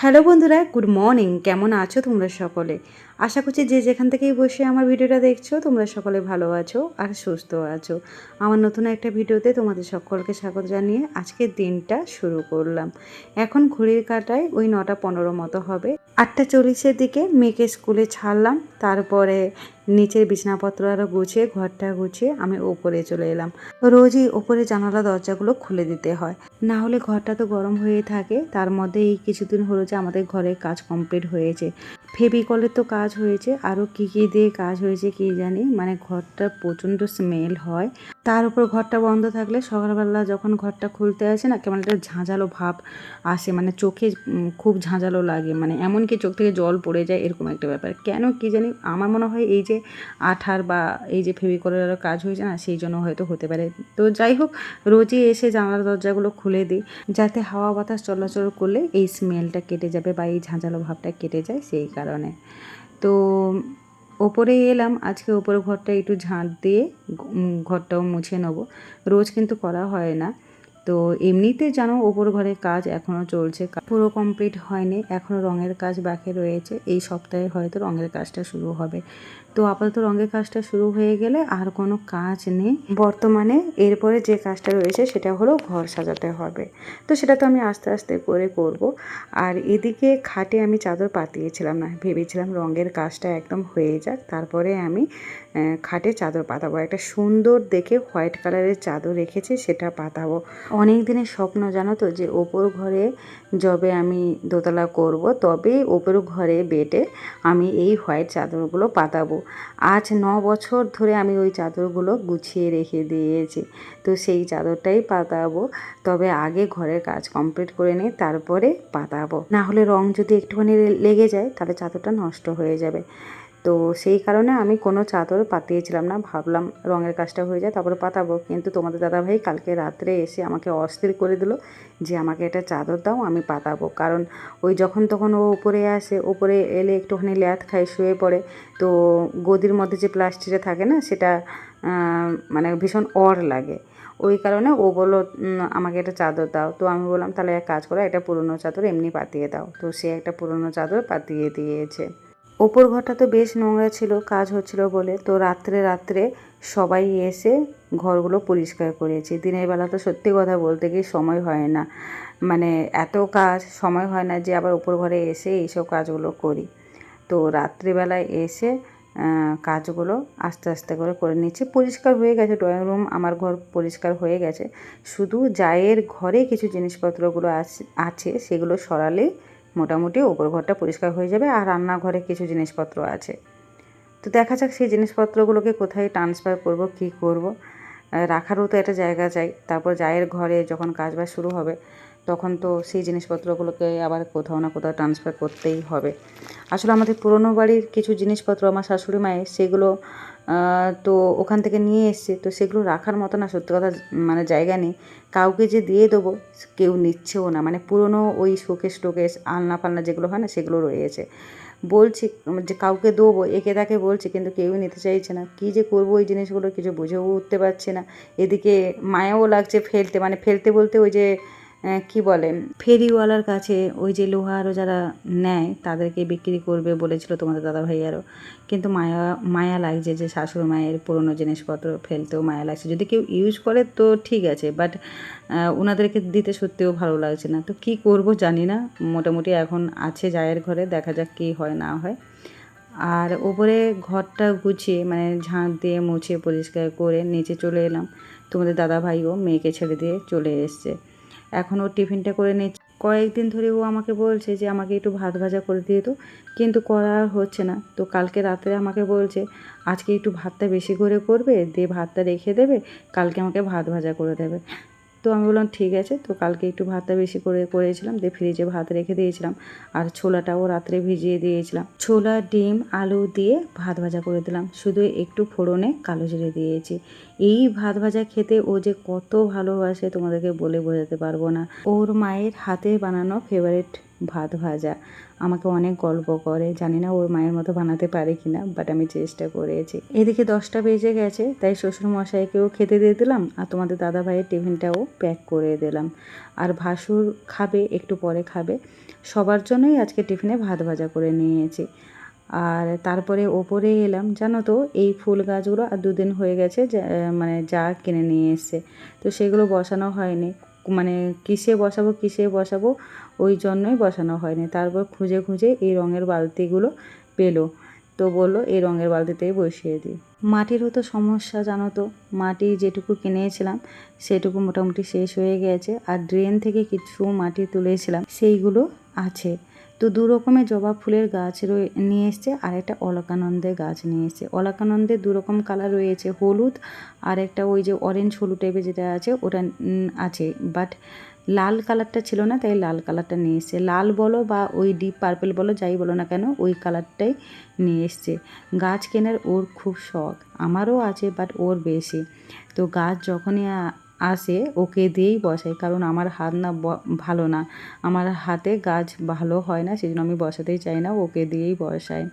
Hello বন্ধুরা good morning. কেমন আছো তোমরা সকলে? আশা করছি যে যেখান থেকেই বসে আমার ভিডিওটা দেখছ, তোমরা সকলে ভালো আছো আর সুস্থ আছো। আমার নতুন একটা ভিডিওতে তোমাদের সকলকে স্বাগত জানিয়ে আজকের দিনটা শুরু করলাম। এখন ঘড়ির কাটায় ওই নটা পনেরো মতো হবে। আটটা চল্লিশের দিকে মেয়েকে স্কুলে ছাড়লাম, তারপরে নিচের বিছানাপত্র আরও গুছিয়ে, ঘরটা গুছিয়ে আমি ওপরে চলে এলাম। রোজই ওপরে জানালা দরজাগুলো খুলে দিতে হয়। না হলে ঘরটা তো গরম হয়ে থাকে, তার মধ্যে এই কিছুদিন হলো যে আমাদের ঘরের কাজ কমপ্লিট হয়েছে। ফেবিকলের তো কাজ হয়েছে। আরও কী কী দিয়ে কাজ হয়েছে কী জানি? মানে ঘরটা প্রচণ্ড স্মেল হয়। তার উপর ঘরটা বন্ধ থাকলে সকালবেলা যখন ঘরটা খুলতে আসে না, কেমন একটা ঝাঁঝালো ভাব আসে মানে চোখে খুব ঝাঁঝালো লাগে। মানে এমনকি চোখ থেকে জল পড়ে যায়, এরকম একটা ব্যাপার। কেন কি জানি, আমার মনে হয় এই যে আঠার বা এই যে ফেবিকলের আরও কাজ হয়েছে না, সেই জন্য হয়তো হতে পারে। তো যাই হোক, রোজই এসে জানালা দরজাগুলো খুলে দিই, যাতে হাওয়া বাতাস চলাচল করলে এই স্মেলটা কেটে যাবে বা এই ঝাঁঝালো ভাবটা কেটে যায় সেই কারণে। তো ওপরে এলাম, আজকে ওপরে ঘরটা একটু ঝাঁট দিয়ে ঘরটাও মুছে নেব। রোজ কিন্তু করা হয় না। তো এমনিতে জানো ওপর ঘরের কাজ এখনও চলছে। পুরো কমপ্লিট হয়নি এখনও রঙের কাজ বাকি রয়েছে। এই সপ্তাহে হয়তো রঙের কাজটা শুরু হবে। তো আপাতত রঙের কাজটা শুরু হয়ে গেলে আর কোনো কাজ নেই। বর্তমানে এরপরে যে কাজটা রয়েছে সেটা হলো ঘর সাজাতে হবে। তো সেটা তো আমি আস্তে আস্তে করে করব। আর এদিকে খাটে আমি চাদর পাতিয়েছিলাম না, ভেবেছিলাম রঙের কাজটা একদম হয়ে যাক। তারপরে আমি খাটে চাদর পাতাবো। একটা সুন্দর দেখে হোয়াইট কালারের চাদর রেখেছি, সেটা পাতাবো। অনেক দিনের স্বপ্ন জানো তো যে ওপর ঘরে যবে আমি দোতলা করব, তবে ওপর ঘরে বেটে আমি এই হোয়াইট চাদরগুলো পাতাবো। আজ ন বছর ধরে আমি ওই চাদরগুলো গুছিয়ে রেখে দিয়েছি। তো সেই চাদরটাই পাতাবো। তবে আগে ঘরের কাজ কমপ্লিট করে নিই তারপরে পাতাবো। না হলে রং যদি একটুখানি লেগে যায়, তাহলে চাদরটা নষ্ট হয়ে যাবে। তো সেই কারণে আমি কোনো চাদর পাতিয়েছিলাম না। ভাবলাম রঙের কাজটা হয়ে যায়, তারপরে পাতাবো। কিন্তু তোমাদের দাদাভাই কালকে রাত্রে এসে আমাকে অস্থির করে দিল যে, আমাকে এটা চাদর দাও, আমি পাতাবো। কারণ ওই যখন তখন ও উপরে আসে, উপরে এলে একটুখানি ল্যাথ খায়, শুয়ে পড়ে। তো গদির মধ্যে যে প্লাস্টিকটা থাকে না, সেটা মানে ভীষণ অর লাগে। ওই কারণে ও বলল আমাকে একটা চাদর দাও। তো আমি বললাম, তাহলে এক কাজ করো, একটা পুরনো চাদর এমনি পাতিয়ে দাও। তো সে একটা পুরনো চাদর পাতিয়ে দিয়েছে। ওপর ঘরটা তো বেশ নোংরা ছিল, কাজ হচ্ছিল বলে। তো রাত্রে রাত্রে সবাই এসে ঘরগুলো পরিষ্কার করেছে। দিনের বেলা তো সত্যি কথা বলতে গিয়ে সময় হয় না। মানে এত কাজ, সময় হয় না যে আবার ওপর ঘরে এসে এইসব কাজগুলো করি। তো রাত্রিবেলায় এসে কাজগুলো আস্তে আস্তে করে করে নিচ্ছি। পরিষ্কার হয়ে গেছে, ড্রয়িং রুম, আমার ঘর পরিষ্কার হয়ে গেছে। শুধু জায়ের ঘরে কিছু জিনিসপত্রগুলো আছে আছে, সেগুলো সরালেই মোটামুটি ওপর ঘরটা পরিষ্কার হয়ে যাবে আর রান্নাঘরে কিছু জিনিসপত্র আছে। তো দেখা যাক সেই জিনিসপত্রগুলোকে কোথায় ট্রান্সফার করব, কি করব। রাখারও তো একটা জায়গা চাই। তারপর জায়ের ঘরে যখন কাজবাজ শুরু হবে, তখন তো সেই জিনিসপত্রগুলোকে আবার কোথাও না কোথাও ট্রান্সফার করতেই হবে। আসলে আমাদের পুরনো বাড়ির কিছু জিনিসপত্র আমার শাশুড়ি মায়ের, সেগুলো তো ওখান থেকে নিয়ে এসছে। তো সেগুলো রাখার মতো না, সত্যি কথা মানে জায়গা নেই। কাউকে যে দিয়ে দেবো, কেউ নিচ্ছেও না। মানে পুরনো ওই শোকেস টোকেস, আলনা ফালনা যেগুলো হয় না, সেগুলো রয়েছে। বলছি যে কাউকে দেবো, একে তাকে বলছি, কিন্তু কেউই নিতে চাইছে না। কী যে করব ওই জিনিসগুলো, কিছু বুঝেও উঠতে পারছি না। এদিকে মায়াও লাগছে ফেলতে মানে ফেলতে বলতে ওই যে কি বলে, ফেরিওয়ালার কাছে ওই যে লোহা আরও যারা নেয় তাদেরকে বিক্রি করবে বলেছিল তোমাদের দাদা ভাইয়ারও কিন্তু মায়া মায়া লাগছে যে শাশুড়ি মায়ের পুরনো জিনিসপত্র ফেলতেও মায়া লাগছে। যদি কেউ ইউজ করে তো ঠিক আছে বাট ওনাদেরকে দিতে সত্যিও ভালো লাগছে না। তো কি করব জানি না, মোটামুটি এখন আছে জায়ের ঘরে, দেখা যাক কী হয় না হয়। আর ওপরে ঘরটা গুছিয়ে মানে ঝাঁট দিয়ে মুছে পরিষ্কার করে নিচে চলে এলাম। তোমাদের দাদা ভাইও মেয়েকে ছেড়ে দিয়ে চলে এসছে। এখন ও টিফিনটা করে নিচ্ছে। কয়েকদিন ধরে ও আমাকে বলছে যে, আমাকে একটু ভাত ভাজা করে দিয়ে তো কিন্তু করা আর হচ্ছে না। তো কালকে রাতে আমাকে বলছে, আজকে একটু ভাতটা বেশি করে করবে, দিয়ে ভাতটা রেখে দেবে, কালকে আমাকে ভাত ভাজা করে দেবে। তো আমি বললাম, ঠিক আছে। তো কালকে একটু ভাতটা বেশি করে করেছিলাম, দিয়ে ফ্রিজে ভাত রেখে দিয়েছিলাম। আর ছোলাটাও রাত্রে ভিজিয়ে দিয়েছিলাম। ছোলা, ডিম, আলু দিয়ে ভাত ভাজা করে দিলাম। শুধু একটু ফোড়নে কালো জিরে দিয়েছি। এই ভাত ভাজা খেতে ও যে কত ভালোবাসে তোমাদেরকে বলে বোঝাতে পারব না। ওর মায়ের হাতে বানানো ফেভারিট ভাত ভাজা। আমাকে অনেক গল্প করে। জানি না ওর মায়ের মতো বানাতে পারে কি না বাট আমি চেষ্টা করেছি। এদিকে দশটা বেজে গেছে, তাই শ্বশুর মশাইকেও খেতে দিয়ে দিলাম আর তোমাদের দাদা ভাইয়ের টিফিনটাও প্যাক করে দিলাম। আর ভাসুর খাবে, একটু পরে খাবে। সবার জন্যই আজকে টিফিনে ভাত ভাজা করে নিয়েছি। আর তারপরে ওপরে এলাম, জানো তো, এই ফুল গাছগুলো আর দুদিন হয়ে গেছে মানে যা কিনে নিয়ে এসছে। তো সেগুলো বসানো হয়নি। মানে কিসে বসাবো কিসে বসাবো, ওই জন্যই বসানো হয়নি। তারপর খুঁজে খুঁজে এই রঙের বালতিগুলো পেল। তো বলল, এই রঙের বালতিতেই বসিয়ে দিই। মাটিরও তো সমস্যা, জানো তো। মাটি যেটুকু কিনেছিলাম, সেটুকু মোটামুটি শেষ হয়ে গেছে। আর ড্রেন থেকে কিছু মাটি তুলেছিলাম, সেইগুলো আছে। তো দু রকমের জবা ফুলের গাছ নিয়ে এসছে, আর একটা অলকানন্দের গাছ নিয়ে এসছে। অলকানন্দের দু রকম কালার রয়েছে, হলুদ আর একটা ওই যে অরেঞ্জ হলুদ টাইপের যেটা আছে, ওটা আছে। বাট লাল কালারটা ছিল না, তাই লাল কালারটা নিয়ে এসছে। লাল বলো বা ওই ডিপ পার্পেল বলো, যাই বলো না কেন, ওই কালারটাই নিয়ে এসছে। গাছ কেনার ওর খুব শখ, আমারও আছে বাট ওর বেশি। তো গাছ যখনই আসে, ওকে দিয়েই বসাই। কারণ আমার হাত না ভালো না। আমার হাতে গাছ ভালো হয় না সেই জন্য আমি বসাতেই চাই না, ওকে দিয়েই বসাই।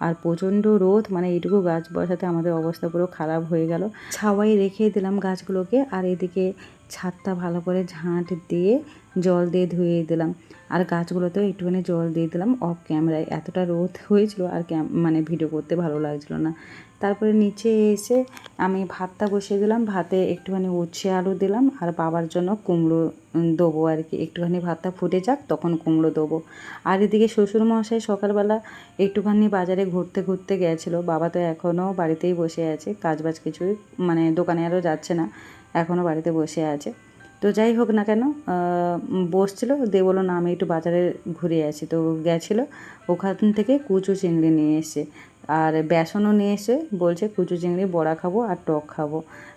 আর প্রচণ্ড রোদ মানে এইটুকু গাছ বসাতে আমাদের অবস্থা পুরো খারাপ হয়ে গেল। ছাওয়াই রেখে দিলাম গাছগুলোকে, আর এদিকে ছাদটা ভালো করে ঝাঁট দিয়ে জল দিয়ে ধুয়ে দিলাম। আর গাছগুলোতেও একটুখানি জল দিয়ে দিলাম অফ ক্যামেরায় এতটা রোদ হয়েছিল আর ক্যাম মানে ভিডিও করতে ভালো লাগছিল না। তারপরে নিচে এসে আমি ভাতটা বসিয়ে দিলাম। ভাতে একটুখানি উচ্ছে আলু দিলাম আর বাবার জন্য কুমড়ো দেবো আর কি। একটুখানি ভাতটা ফুটে যাক, তখন কুমড়ো দেবো। আর এদিকে শ্বশুরমশাই সকালবেলা একটুখানি বাজারে ঘুরতে ঘুরতে গেছিল। বাবা তো এখনও বাড়িতেই বসে আছে। কাজবাজ কিছুই মানে দোকানে আরও যাচ্ছে না। এখনও বাড়িতে বসে আছে। তো যাই হোক না কেন বসছিলো দিয়ে বলো না, আমি একটু বাজারে ঘুরে আসি। তো গেছিল, ওখান থেকে কুচু চিংড়ি নিয়ে এসে, আর বেসনও নিয়ে এসে বলছে, কুচু চিংড়ি, বড়া খাব আর টক খাব।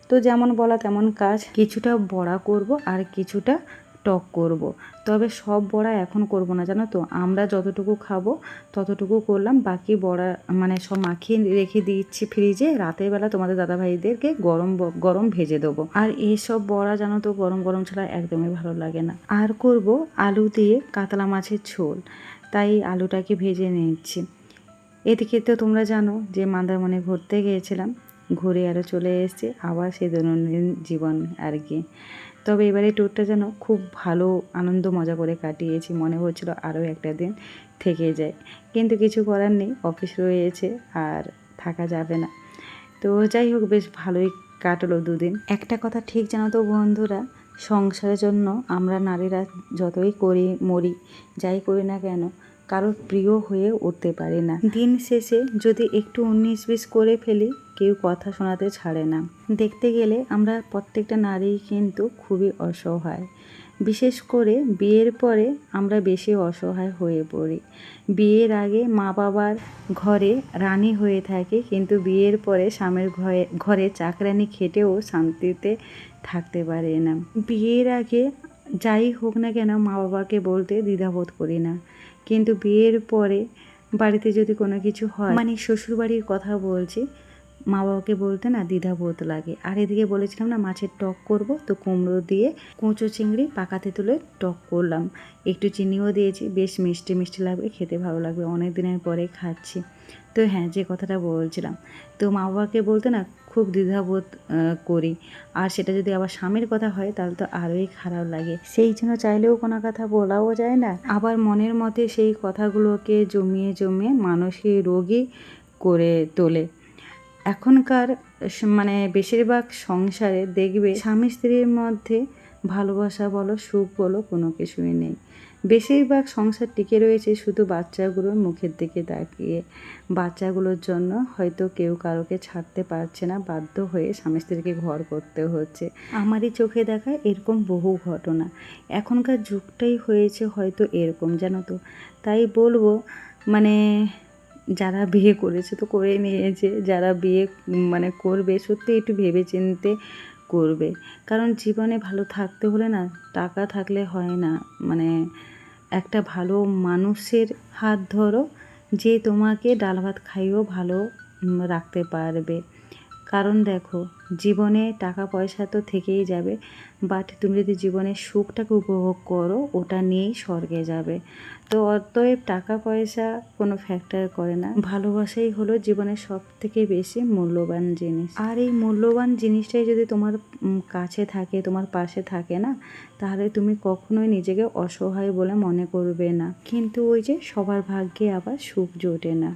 তো যেমন বলা তেমন কাজ, কিছুটা বড়া করব আর কিছুটা টক করব। তবে সব বড়া এখন করব না, জানো তো? আমরা যতটুকু খাব, ততটুকু করলাম। বাকি বড়া মানে সব মাখিয়ে রেখে দিচ্ছি ফ্রিজে। রাতের বেলা তোমাদের দাদাভাইদেরকে গরম গরম ভেজে দেবো। আর এইসব বড়া জানো তো, গরম গরম ছাড়া একদমই ভালো লাগে না। আর করব আলু দিয়ে কাতলা মাছের ঝোল। তাই আলুটাকে ভেজে নিচ্ছি। এদিকে তো তোমরা জানো যে মন্দারমণি ঘুরতে গিয়েছিলাম। ঘুরে আরও চলে এসেছি। আবার সেই দৈনন্দিন জীবন আর কি। তবে এবারে ট্যুরটা যেন খুব ভালো, আনন্দ, মজা করে কাটিয়েছি। মনে হচ্ছিল আরও একটা দিন থেকে যায়। কিন্তু কিছু করার নেই অফিস রয়েছে আর থাকা যাবে না। তো যাই হোক, বেশ ভালোই কাটলো দুদিন। একটা কথা ঠিক জানো তো বন্ধুরা, সংসারের জন্য আমরা নারীরা যতই করি, মরি, যাই করি না কেন কারোর প্রিয় হয়ে উঠতে পারি না। দিন শেষে যদি একটু উনিশ বিশ করে ফেলি, কেউ কথা শোনাতে ছাড়ে না। দেখতে গেলে আমরা প্রত্যেকটা নারী কিন্তু খুবই অসহায়। বিশেষ করে বিয়ের পরে আমরা বেশি অসহায় হয়ে পড়ি। বিয়ের আগে মা বাবার ঘরে রানী হয়ে থাকে, কিন্তু বিয়ের পরে স্বামীর ঘরে ঘরে চাকরানি খেটেও শান্তিতে থাকতে পারে না। বিয়ের আগে যাই হোক না কেন মা বাবাকে বলতে দ্বিধাবোধ করি না। কিন্তু বিয়ের পরে বাড়িতে যদি কোনো কিছু হয় মানে শ্বশুরবাড়ির কথা বলছি মা বাবাকে বলতে না দ্বিধাবোধ লাগে। আর এদিকে বলেছিলাম না মাছের টক করব তো কুমড়ো দিয়ে কুঁচো চিংড়ি পাকাতে তুলে টক করলাম। একটু চিনিও দিয়েছি বেশ মিষ্টি মিষ্টি লাগবে খেতে ভালো লাগবে অনেক দিনের পরে খাচ্ছি। তো হ্যাঁ যে কথাটা বলছিলাম। তো মা বাবাকে বলতে না খুব দ্বিধাবোধ করি। আর সেটা যদি আবার স্বামীর কথা হয়, তাহলে তো আরোই খারাপ লাগে। সেই জন্য চাইলেও কোনো কথা বলাও যায় না। আবার মনের মধ্যে সেই কথাগুলোকে জমিয়ে জমিয়ে মানসিক রোগী করে তোলে। এখনকার মানে বেশিরভাগ সংসারে দেখবে স্বামী স্ত্রীর মধ্যে ভালোবাসা বলো, সুখ বলো কোনো কিছুই নেই। বেশিরভাগ সংসার টিকে রয়েছে শুধু বাচ্চাগুলোর মুখের দিকে তাকিয়ে। বাচ্চাগুলোর জন্য হয়তো কেউ কারোকে ছাড়তে পারছে না, বাধ্য হয়ে স্বামী স্ত্রীকে ঘর করতে হচ্ছে। আমারই চোখে দেখা এরকম বহু ঘটনা। এখনকার যুগটাই হয়েছে হয়তো এরকম, জানো তো। তাই বলব মানে যারা বিয়ে করেছে তো করে নিয়েছে, যারা বিয়ে মানে করবে সত্যি একটু ভেবে চিনতে করবে। কারণ জীবনে ভালো থাকতে হলে না, টাকা থাকলে হয় না মানে একটা ভালো মানুষের হাত ধরো যে তোমাকে ডাল ভাত খাইয়েও ভালো রাখতে পারবে। কারণ দেখো, জীবনে টাকা পয়সা তো থেকেই যাবে বাট তুমি যদি জীবনের সুখটাকে উপভোগ করো, ওটা নিয়েই স্বর্গে যাবে। তো অতএব টাকা পয়সা কোনো ফ্যাক্টর করে না। ভালোবাসাই হলো জীবনের সব থেকে বেশি মূল্যবান জিনিস। আর এই মূল্যবান জিনিসটাই যদি তোমার কাছে থাকে, তোমার পাশে থাকে না, তাহলে তুমি কখনোই নিজেকে অসহায় বলে মনে করবে না। কিন্তু ওই যে সবার ভাগ্যে আবার সুখ জোটে না।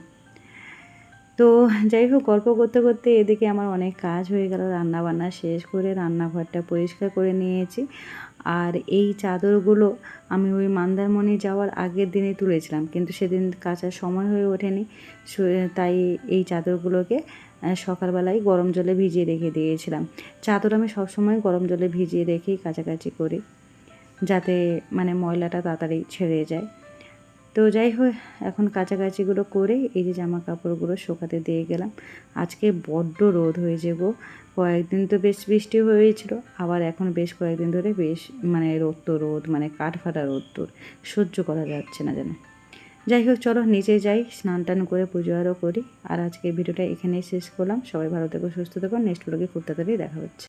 তো যাই হোক, গল্প করতে করতে এদিকে আমার অনেক কাজ হয়ে গেল। রান্না বান্না শেষ করে রান্নাঘরটা পরিষ্কার করে নিয়েছি। আর এই চাদরগুলো আমি ওই মন্দারমণি যাওয়ার আগের দিনে তুলেছিলাম, কিন্তু সেদিন কাচার সময় হয়ে ওঠেনি তাই এই চাদরগুলোকে সকালবেলায় গরম জলে ভিজিয়ে রেখে দিয়েছিলাম। চাদর আমি সবসময় গরম জলে ভিজিয়ে রেখেই কাছাকাছি করি, যাতে মানে ময়লাটা তাড়াতাড়ি ছেড়ে যায়। তো যাই হোক, এখন কাছাকাছিগুলো করে এই যে জামা কাপড়গুলো শোকাতে দিয়ে গেলাম। আজকে বড্ড রোদ হয়েছে গো। কয়েকদিন তো বেশ বৃষ্টি হয়েছিল, আবার এখন বেশ কয়েকদিন ধরে বেশ মানে রোদ তো রোদ মানে কাঠ ফাটা রোদ তোর। সহ্য করা যাচ্ছে না যেন। যাই হোক, চলো নিচে যাই, স্নান টান করে পুজো আরও করি। আর আজকে ভিডিওটা এখানেই শেষ করলাম। সবাই ভালো থেকো, সুস্থ থেকো। নেক্সট ব্লগে খুব তাড়াতাড়ি দেখা হচ্ছে।